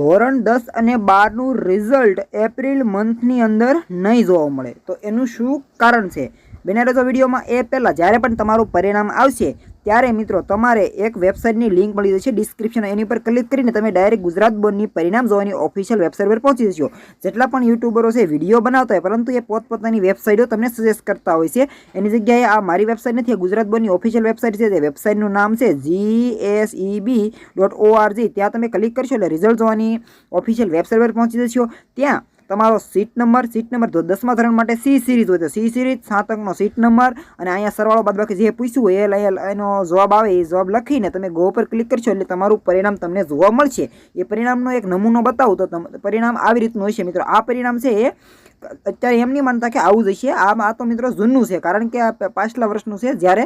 ધોરણ દસ અને બારનું રિઝલ્ટ એપ્રિલ મંથની અંદર નહીં જોવા મળે. તો એનું શું કારણ છે? બને રહેજો વિડીયોમાં એ પહેલાં જ્યારે પણ તમારું પરિણામ આવશે ત્યારે મિત્રો તમારે એક વેબસાઇટની લિંક મળી જશે ડિસ્ક્રિપ્શન એની પર ક્લિક કરીને તમે ડાયરેક્ટ ગુજરાત બોર્ડની પરિણામ જોવાની ઓફિશિયલ વેબસાઇટ પર પહોંચી જશો. જેટલા પણ યુટ્યુબરો છે વીડિયો બનાવતા હોય, પરંતુ એ પોતપોતાની વેબસાઇટો તમને સજેસ્ટ કરતા હોય છે. એની જગ્યાએ આ મારી વેબસાઇટ નથી ગુજરાત બોર્ડની ઓફિશિયલ વેબસાઇટ છે. તે વેબસાઇટનું નામ છે G S E dot ORG ત્યાં તમે ક્લિક કરશો એટલે રિઝલ્ટ જોવાની ઓફિશિયલ વેબસાઇટ પર પહોંચી જશો. ત્યાં તમારો સીટ નંબર સીટ નંબર તો દસમા ધોરણ માટે સી સિરીઝ હોય તો સી સિરીઝ સાત અંકનો સીટ નંબર અને અહીંયા સરવાળો બાદ બાકી જે પૂછ્યું હોય એ એનો જવાબ આવે, એ જવાબ લખીને તમે ગો પર ક્લિક કરશો એટલે તમારું પરિણામ તમને જોવા મળશે. એ પરિણામનો એક નમૂનો બતાવું તો પરિણામ આવી રીતનું હોય છે મિત્રો, આ પરિણામ છે એ અત્યારે એમ નહીં માનતા કે આવું જ હશે આ આ તો મિત્રો જૂનું છે, કારણ કે આ પાછલા વર્ષનું છે, જ્યારે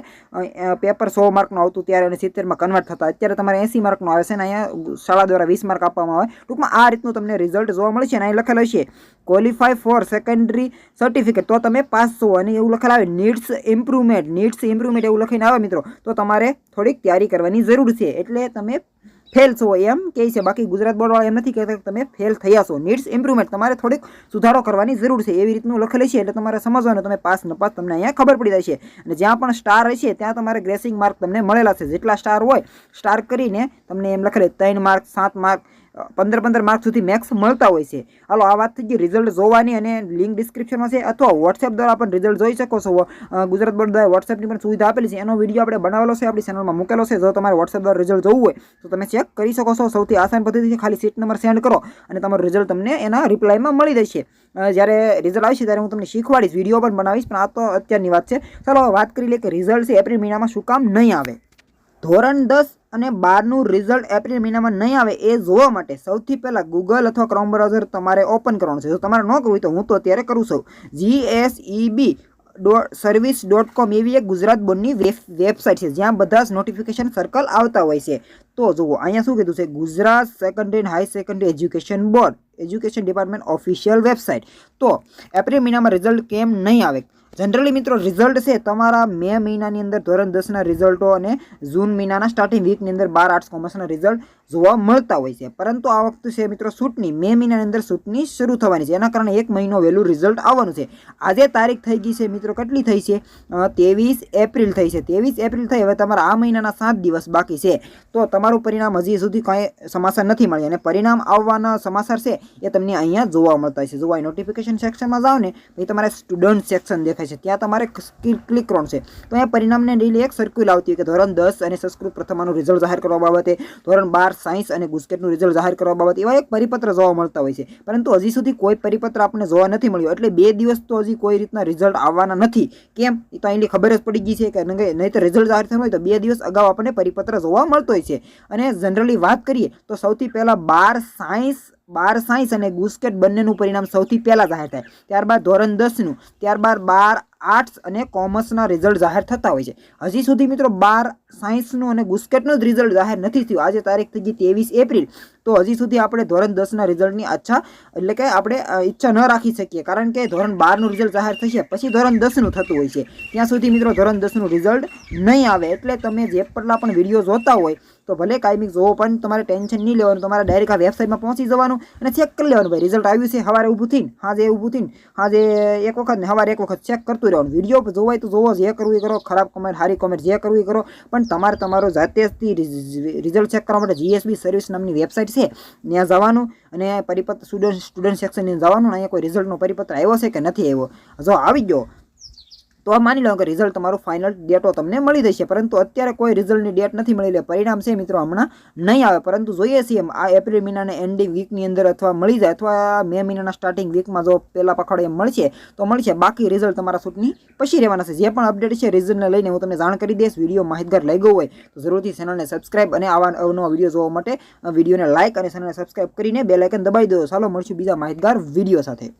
પેપર સો માર્કનું આવતું ત્યારે અને સિત્તેરમાં કન્વર્ટ થતા. અત્યારે તમારે એંસી માર્કનું આવે છે અને અહીંયા શાળા દ્વારા વીસ માર્ક આપવામાં આવે. ટૂંકમાં આ રીતનું તમને રિઝલ્ટ જોવા મળશે અને અહીં લખેલ હશે ક્વોલિફાય ફોર સેકન્ડરી સર્ટિફિકેટ તો તમે પાસ છો અને એવું લખેલ આવે નીડ્સ ઇમ્પ્રુવમેન્ટ નીડ્સ ઇમ્પ્રુવમેન્ટ એવું લખીને આવે મિત્રો. તો તમારે થોડીક તૈયારી કરવાની જરૂર છે. એટલે તમે ફેલ છો એમ કહે છે, બાકી ગુજરાત બોર્ડવાળા એમ નથી કહેતા કે તમે ફેલ થયા છો. નીડ્સ ઇમ્પ્રુવમેન્ટ તમારે થોડીક સુધારો કરવાની જરૂર છે. એવી રીતનું લખેલું છે, એટલે તમારે સમજવાનું, તમે પાસ ન પાસ તમને અહીંયા ખબર પડી જશે અને જ્યાં પણ સ્ટાર હશે, ત્યાં તમારે ગ્રેસિંગ માર્ક તમને મળેલા છે. જેટલા સ્ટાર હોય સ્ટાર કરીને તમને એમ લખેલું ત્રણ માર્ક સાત માર્ક પંદર પંદર માર્ક સુધી મેક્સ મળતા હોય છે. હાલો, આ વાત થઈ ગઈ રિઝલ્ટ જોવાની અને લિંક ડિસ્ક્રિપ્શનમાં છે, અથવા વોટ્સએપ દ્વારા પણ રિઝલ્ટ જોઈ શકો છો. ગુજરાત બોર્ડ દ્વારા વોટ્સએપની પણ સુવિધા આપેલી છે. એનો વીડિયો આપણે બનાવેલો છે, આપણી ચેનલમાં મૂકેલો છે. જો તમારે વોટ્સએપ દ્વારા રિઝલ્ટ જોવું હોય, તો તમે ચેક કરી શકો છો. સૌથી આસાન પદ્ધતિ છે, ખાલી સીટ નંબર સેન્ડ કરો અને તમારું રિઝલ્ટ તમને એના રિપ્લાયમાં મળી જશે જ્યારે રિઝલ્ટ આવશે, ત્યારે હું તમને શીખવાડીશ વીડિયો પણ બનાવીશ, પણ આ તો અત્યારની વાત છે. ચાલો, વાત કરી લઈએ કે રિઝલ્ટ છે, એપ્રિલ મહિનામાં શું કામ નહીં આવે. ધોરણ દસ અને બારનું રિઝલ્ટ એપ્રિલ મહિનામાં નહીં આવે એ જોવા માટે સૌથી પહેલાં ગૂગલ અથવા ક્રોમ બ્રાઉઝર તમારે ઓપન કરવાનું છે. જો તમારે ન કરવું હોય તો હું તો અત્યારે કરું છું. G S dot service dot com એવી એક ગુજરાત બોર્ડની વેબ વેબસાઇટ છે, જ્યાં બધા જ નોટિફિકેશન સર્કલ આવતા હોય છે. તો જુઓ, અહીંયા શું કીધું છે? Gujarat secondary and high secondary education board education department official website તો એપ્રિલ મહિનામાં રિઝલ્ટ કેમ નહીં આવે? જનરલી મિત્રો રિઝલ્ટ છે તમારા મે મહિનાની અંદર ધોરણ દસના રિઝલ્ટો અને જૂન મહિનાના સ્ટાર્ટિંગ વીકની અંદર બાર આર્ટ્સ કોમર્સના રિઝલ્ટ જોવા મળતા હોય છે. પરંતુ આ વખતે છે મિત્રો શૂટની મે મહિનાની અંદર શૂટની શરૂ થવાની છે. એના કારણે એક મહિનો વહેલું રિઝલ્ટ આવવાનું છે. આજે તારીખ થઈ ગઈ છે મિત્રો, કેટલી થઈ છે? ત્રેવીસ એપ્રિલ થઈ છે. ત્રેવીસ એપ્રિલ થઈ, હવે તમારા આ મહિનાના સાત દિવસ બાકી છે. તો તમારું પરિણામ હજી સુધી કાંઈ સમાચાર નથી મળ્યા. અને પરિણામ આવવાના સમાચાર છે એ તમને અહીંયા જોવા મળતા છે. જોવા નોટિફિકેશન સેક્શનમાં જાઓ ને, પછી તમારે સ્ટુડન્ટ સેક્શન દેખાય છે. ત્યાં તમારે ક્લિક કરવાનું છે. તો અહીંયા પરિણામને ડેલી એક સર્ક્યુલ આવતી હોય કે ધોરણ દસ અને સંસ્કૃત પ્રથમાનું રિઝલ્ટ જાહેર કરવા બાબતે, ધોરણ બાર સાયન્સ અને ગુસ્કેટનું રિઝલ્ટ જાહેર કરવા બાબતે એવા એક પરિપત્ર જોવા મળતા હોય છે. પરંતુ હજી સુધી કોઈ પરિપત્ર આપણને જોવા નથી મળ્યો. એટલે બે દિવસ તો હજી કોઈ રીતના રિઝલ્ટ આવવાના નથી. કેમ? એ તો અહીંની ખબર જ પડી ગઈ છે કે નહીં તો રિઝલ્ટ જાહેર થયું હોય તો બે દિવસ અગાઉ આપણને પરિપત્ર જોવા મળતો હોય છે. અને જનરલી વાત કરીએ તો સૌથી પહેલાં બાર સાયન્સ બાર સાયન્સ અને ગુસ્કેટ બંનેનું પરિણામ સૌથી પહેલાં જાહેર થાય. ત્યારબાદ ધોરણ દસનું, ત્યારબાદ બાર આર્ટ્સ અને કોમર્સના રિઝલ્ટ જાહેર થતા હોય છે. હજી સુધી મિત્રો બાર સાયન્સનું અને ગુસ્કેટનું જ રિઝલ્ટ જાહેર નથી થયું. આજે તારીખ થઈ ગઈ ત્રેવીસ એપ્રિલ. તો હજી સુધી આપણે ધોરણ દસના રિઝલ્ટની અચ્છા, એટલે કે આપણે ઈચ્છા ન રાખી શકીએ. કારણ કે ધોરણ બારનું રિઝલ્ટ જાહેર થશે, પછી ધોરણ દસનું થતું હોય છે. ત્યાં સુધી મિત્રો ધોરણ દસનું રિઝલ્ટ નહીં આવે. એટલે તમે જે પટલા પણ વીડિયો જોતા હોય તો ભલે કાયમિક જોવો પણ તમારે ટેન્શન નહીં લેવાનું. તમારે ડાયરેક્ટ આ વેબસાઇટમાં પહોંચી જવાનું અને ચેક કરી લેવાનું. ભાઈ રિઝલ્ટ આવ્યું છે, સવારે ઊભું થઈને હાજે ઊભું થઈને હાજે એક વખત ને સવારે એક વખત ચેક કરતું રહેવાનું. વીડિયો જોવાય તો જોવો, જે કરવું એ કરો, ખરાબ કોમેન્ટ સારી કોમેન્ટ જે કરવું એ કરો. પણ તમારે તમારો જાતેથી રિઝલ્ટ ચેક કરવા માટે જીએસબી સર્વિસ નામની વેબસાઇટ છે, ત્યાં જવાનું અને પરિપત્ર સ્ટુડન્ટ સ્ટુડન્ટ સેક્શનની જવાનું અહીંયા કોઈ રિઝલ્ટનો પરિપત્ર આવ્યો છે કે નથી આવ્યો. જો આવી ગયો તો માની લો કે રિઝલ્ટ તમારું ફાઇનલ ડેટો તમને મળી જશે. પરંતુ અત્યારે કોઈ રિઝલ્ટની ડેટ નથી મળી એટલે પરિણામ છે મિત્રો હમણાં નહીં આવે. પરંતુ જોઈએ છીએ આ એપ્રિલ મહિનાના એન્ડિંગ વીકની અંદર અથવા મળી જાય અથવા મે મહિનાના સ્ટાર્ટિંગ વીકમાં જો પહેલા પખવાડિયે મળશે, તો મળશે. બાકી રિઝલ્ટ તમારા શૂટની પછી રહેવાના છે. જે પણ અપડેટ છે રિઝલ્ટને લઈને હું તમને જાણ કરી દઈશ. વીડિયો માહિતગાર લઈ ગયો હોય તો જરૂરથી ચેનલને સબસ્ક્રાઇબ અને આવા અવનવા વીડિયો જોવા માટે વિડીયોને લાઇક અને ચેનલને સબસ્ક્રાઇબ કરીને બે લાઇકન દબાવી દો. ચાલો, મળશું બીજા માહિતગાર વીડિયો સાથે.